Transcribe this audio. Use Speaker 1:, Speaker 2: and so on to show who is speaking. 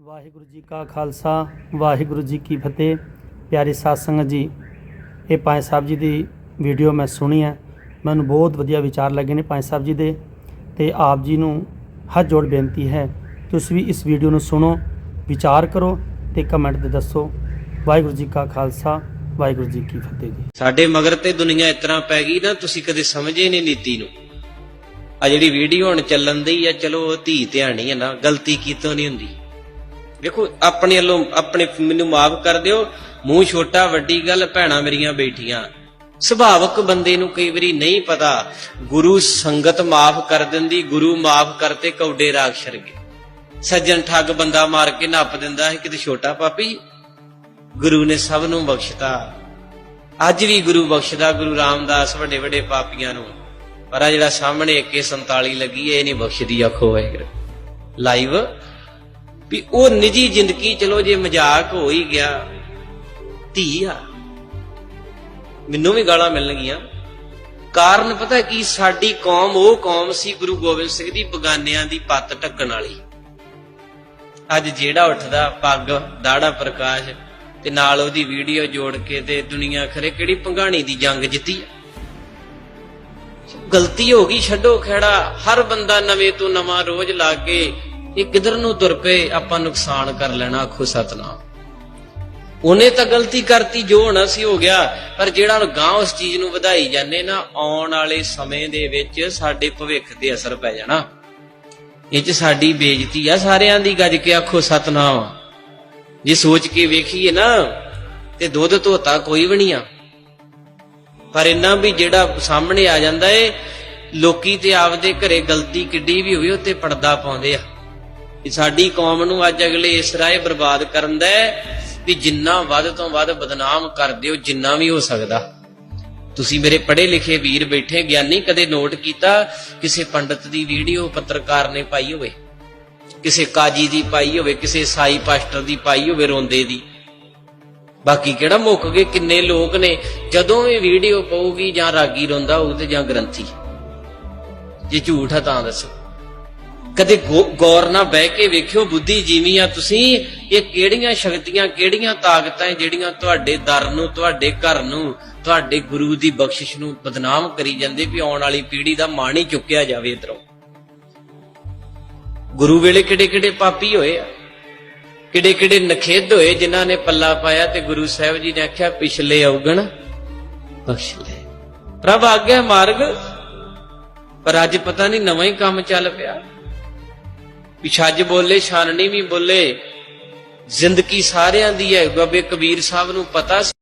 Speaker 1: ਵਾਹਿਗੁਰੂ ਜੀ ਕਾ ਖਾਲਸਾ, ਵਾਹਿਗੁਰੂ ਜੀ ਕੀ ਫਤਿਹ। ਪਿਆਰੇ ਸਾਧ ਸੰਗਤ ਜੀ, ਇਹ ਪੰਜ ਸਾਹਿਬ ਜੀ ਦੀ ਵੀਡੀਓ ਮੈਂ ਸੁਣੀ ਹੈ। ਮੈਨੂੰ ਬਹੁਤ ਵਧੀਆ ਵਿਚਾਰ ਲੱਗੇ ਨੇ ਪੰਜ ਸਾਹਿਬ ਜੀ ਦੇ ਤੇ ਆਪ ਜੀ ਨੂੰ ਹੱਥ ਜੋੜ ਬੇਨਤੀ ਹੈ, ਤੁਸੀਂ ਵੀ ਇਸ ਵੀਡੀਓ ਨੂੰ ਸੁਣੋ, ਵਿਚਾਰ ਕਰੋ ਤੇ ਕਮੈਂਟ ਤੇ ਦੱਸੋ। ਵਾਹਿਗੁਰੂ ਜੀ ਕਾ ਖਾਲਸਾ, ਵਾਹਿਗੁਰੂ ਜੀ ਕੀ ਫਤਿਹ ਜੀ।
Speaker 2: ਸਾਡੇ ਮਗਰ ਤੇ ਦੁਨੀਆ ਇਤਨਾ ਪੈ ਗਈ ਨਾ, ਤੁਸੀਂ ਕਦੇ ਸਮਝੇ ਨਹੀਂ ਨੀਤੀ ਨੂੰ। ਆ ਜਿਹੜੀ ਵੀਡੀਓ ਹੁਣ ਚੱਲਣ ਦੀ ਆ, ਚਲੋ ਉਹ ਧੀ ਧਿਆਣੀ ਹੈ ਨਾ, ਗਲਤੀ ਕੀਤੋਂ ਨਹੀਂ ਹੁੰਦੀ। ਦੇਖੋ, ਆਪਣੇ ਵੱਲੋਂ, ਆਪਣੇ ਮੈਨੂੰ ਮਾਫ ਕਰ ਦਿਓ। ਮੂੰਹ ਛੋਟਾ, ਵੱਡੀ ਗੱਲ, ਭੈਣਾ ਮੇਰੀਆਂ ਬੈਠੀਆਂ। ਸੁਭਾਵਕ ਬੰਦੇ ਨੂੰ ਕਈ ਵਾਰੀ ਨਹੀਂ ਪਤਾ, ਗੁਰੂ ਸੰਗਤ ਮਾਫ ਕਰ ਦਿੰਦੀ, ਗੁਰੂ ਮਾਫ ਕਰਤੇ ਕੌਡੇ ਰਾਗ ਸ਼ਰਗੇ ਸੱਜਣ ਠੱਗ ਬੰਦਾ ਮਾਰ ਕੇ ਨੱਪ ਦਿੰਦਾ ਹੈ, ਕਿਤੇ ਛੋਟਾ ਪਾਪੀ ਗੁਰੂ ਨੇ ਸਭ ਨੂੰ ਬਖਸ਼ਤਾ। ਅੱਜ ਵੀ ਗੁਰੂ ਬਖਸ਼ਦਾ, ਗੁਰੂ ਰਾਮਦਾਸ ਵੱਡੇ ਵੱਡੇ ਪਾਪੀਆਂ ਨੂੰ। ਪਰ ਆ ਜਿਹੜਾ ਸਾਹਮਣੇ 147 ਲੱਗੀ ਇਹ ਨਹੀਂ ਬਖਸ਼ਦੀ, ਆਖੋ ਵਾਹਿਗੁਰੂ। ਲਾਈਵ ਵੀ ਉਹ ਨਿੱਜੀ ਜ਼ਿੰਦਗੀ, ਚਲੋ ਜੇ ਮਜ਼ਾਕ ਹੋ ਹੀ ਗਿਆ, ਧੀ ਆ। ਮੈਨੂੰ ਵੀ ਗਾਲਾਂ ਮਿਲਣਗੀਆਂ। ਕਾਰਨ ਪਤਾ ਕੀ, ਸਾਡੀ ਕੌਮ, ਉਹ ਕੌਮ ਸੀ ਗੁਰੂ ਗੋਬਿੰਦ ਸਿੰਘ ਦੀ ਬਗਾਨਿਆਂ ਦੀ ਪੱਤ ਢੱਕਣ ਵਾਲੀ। ਅੱਜ ਜਿਹੜਾ ਉੱਠਦਾ, ਪੱਗ, ਦਾੜਾ ਪ੍ਰਕਾਸ਼ ਤੇ ਨਾਲ ਉਹਦੀ ਵੀਡੀਓ ਜੋੜ ਕੇ ਤੇ ਦੁਨੀਆ ਖਰੇ ਕਿਹੜੀ ਪੰਗਾਣੀ ਦੀ ਜੰਗ ਜਿੱਤੀ ਗਲਤੀ ਹੋ ਗਈ, ਛੱਡੋ ਖੇੜਾ ਹਰ ਬੰਦਾ ਨਵੇਂ ਤੋਂ ਨਵਾਂ ਰੋਜ਼ ਲਾ ਕੇ ਇਹ ਕਿਧਰ ਨੂੰ ਤੁਰ ਪਏ, ਆਪਾਂ ਨੁਕਸਾਨ ਕਰ ਲੈਣਾ, ਆਖੋ ਸਤਨਾਮ। ਉਹਨੇ ਤਾਂ ਗਲਤੀ ਕਰਤੀ, ਜੋ ਹੋਣਾ ਸੀ ਹੋ ਗਿਆ, ਪਰ ਜਿਹੜਾ ਗਾਂ ਉਸ ਚੀਜ਼ ਨੂੰ ਵਧਾਈ ਜਾਂਦੇ ਨਾ, ਆਉਣ ਵਾਲੇ ਸਮੇਂ ਦੇ ਵਿੱਚ ਸਾਡੇ ਭਵਿੱਖ ਤੇ ਅਸਰ ਪੈ ਜਾਣਾ। ਇਹ ਚ ਸਾਡੀ ਬੇਇੱਜ਼ਤੀ ਆ, ਸਾਰਿਆਂ ਦੀ ਗੱਜ ਕੇ ਆਖੋ ਸਤਨਾਮ। ਜੇ ਸੋਚ ਕੇ ਵੇਖੀਏ ਨਾ, ਤੇ ਦੁੱਧ ਧੋਤਾ ਕੋਈ ਵੀ ਨਹੀਂ ਆ। ਪਰ ਇੰਨਾ ਵੀ ਜਿਹੜਾ ਸਾਹਮਣੇ ਆ ਜਾਂਦਾ ਏ, ਲੋਕੀ ਤੇ ਆਪਦੇ ਘਰੇ ਗਲਤੀ ਕਿੱਡੀ ਵੀ ਹੋਵੇ ਉੱਤੇ ਪਰਦਾ ਪਾਉਂਦੇ ਆ। ਕਿ ਸਾਡੀ ਕੌਮ ਨੂੰ ਅੱਜ ਅਗਲੇ ਇਸ ਰਾਏ ਬਰਬਾਦ ਕਰਨ ਦਾ ਵੀ ਜਿੰਨਾ ਵੱਧ ਤੋਂ ਵੱਧ ਬਦਨਾਮ ਕਰ ਦਿਓ, ਜਿੰਨਾ ਵੀ ਹੋ ਸਕਦਾ। ਤੁਸੀਂ ਮੇਰੇ ਪੜ੍ਹੇ ਲਿਖੇ ਵੀਰ ਬੈਠੇ, ਗਿਆਨੀ ਕਦੇ ਨੋਟ ਕੀਤਾ ਕਿਸੇ ਪੰਡਤ ਦੀ ਵੀਡੀਓ ਪੱਤਰਕਾਰ ਨੇ ਪਾਈ ਹੋਵੇ? ਕਿਸੇ ਕਾਜੀ ਦੀ ਪਾਈ ਹੋਵੇ, ਕਿਸੇ ਸਾਈ ਪਾਸਟਰ ਦੀ ਪਾਈ ਹੋਵੇ ਰੋਂਦੇ ਦੀ? ਬਾਕੀ ਕਿਹੜਾ ਮੁੱਕ ਗਏ? ਕਿੰਨੇ ਲੋਕ ਨੇ? ਜਦੋਂ ਵੀ ਵੀਡੀਓ ਪਊਗੀ ਜਾਂ ਰਾਗੀ ਰੋਂਦਾ ਹੋਊ ਤੇ ਜਾਂ ਗ੍ਰੰਥੀ? ਜੇ ਝੂਠ ਹੈ ਤਾਂ ਦੱਸੋ। ਕਦੇ ਗੌ- ਗੌਰ ਨਾਲ ਬਹਿ ਕੇ ਵੇਖਿਓ ਬੁੱਧੀ ਜੀਵੀਆਂ ਤੁਸੀਂ, ਇਹ ਕਿਹੜੀਆਂ ਸ਼ਕਤੀਆਂ, ਕਿਹੜੀਆਂ ਤਾਕਤਾਂ ਜਿਹੜੀਆਂ ਤੁਹਾਡੇ ਦਰ ਨੂੰ, ਤੁਹਾਡੇ ਘਰ ਨੂੰ, ਤੁਹਾਡੇ ਗੁਰੂ ਦੀ ਬਖਸ਼ਿਸ਼ ਨੂੰ ਬਦਨਾਮ ਕਰੀ ਜਾਂਦੇ ਵੀ ਆਉਣ ਵਾਲੀ ਪੀੜ੍ਹੀ ਦਾ ਮਾਣ ਹੀ ਚੁੱਕਿਆ ਜਾਵੇ ਇਧਰੋਂ। ਗੁਰੂ ਵੇਲੇ ਕਿਹੜੇ ਕਿਹੜੇ ਪਾਪੀ ਹੋਏ ਆ? ਕਿਹੜੇ ਕਿਹੜੇ ਨਖੇਧ ਹੋਏ ਜਿਨ੍ਹਾਂ ਨੇ ਪੱਲਾ ਪਾਇਆ ਤੇ ਗੁਰੂ ਸਾਹਿਬ ਜੀ ਨੇ ਆਖਿਆ, ਪਿਛਲੇ ਔਗਣ ਬਖਸ਼ ਲੈ ਪ੍ਰਭ ਆਗਿਆ ਮਾਰਗ, ਪਰ ਅੱਜ ਪਤਾ ਨਹੀਂ ਨਵਾਂ ਹੀ ਕੰਮ ਚੱਲ ਪਿਆ। ਵੀ ਛੱਜ ਬੋਲੇ, ਛਾਨਣੀ ਵੀ ਬੋਲੇ। ਜ਼ਿੰਦਗੀ ਸਾਰਿਆਂ ਦੀ ਹੈ। ਬਾਬੇ ਕਬੀਰ ਸਾਹਿਬ ਨੂੰ ਪਤਾ ਸੀ।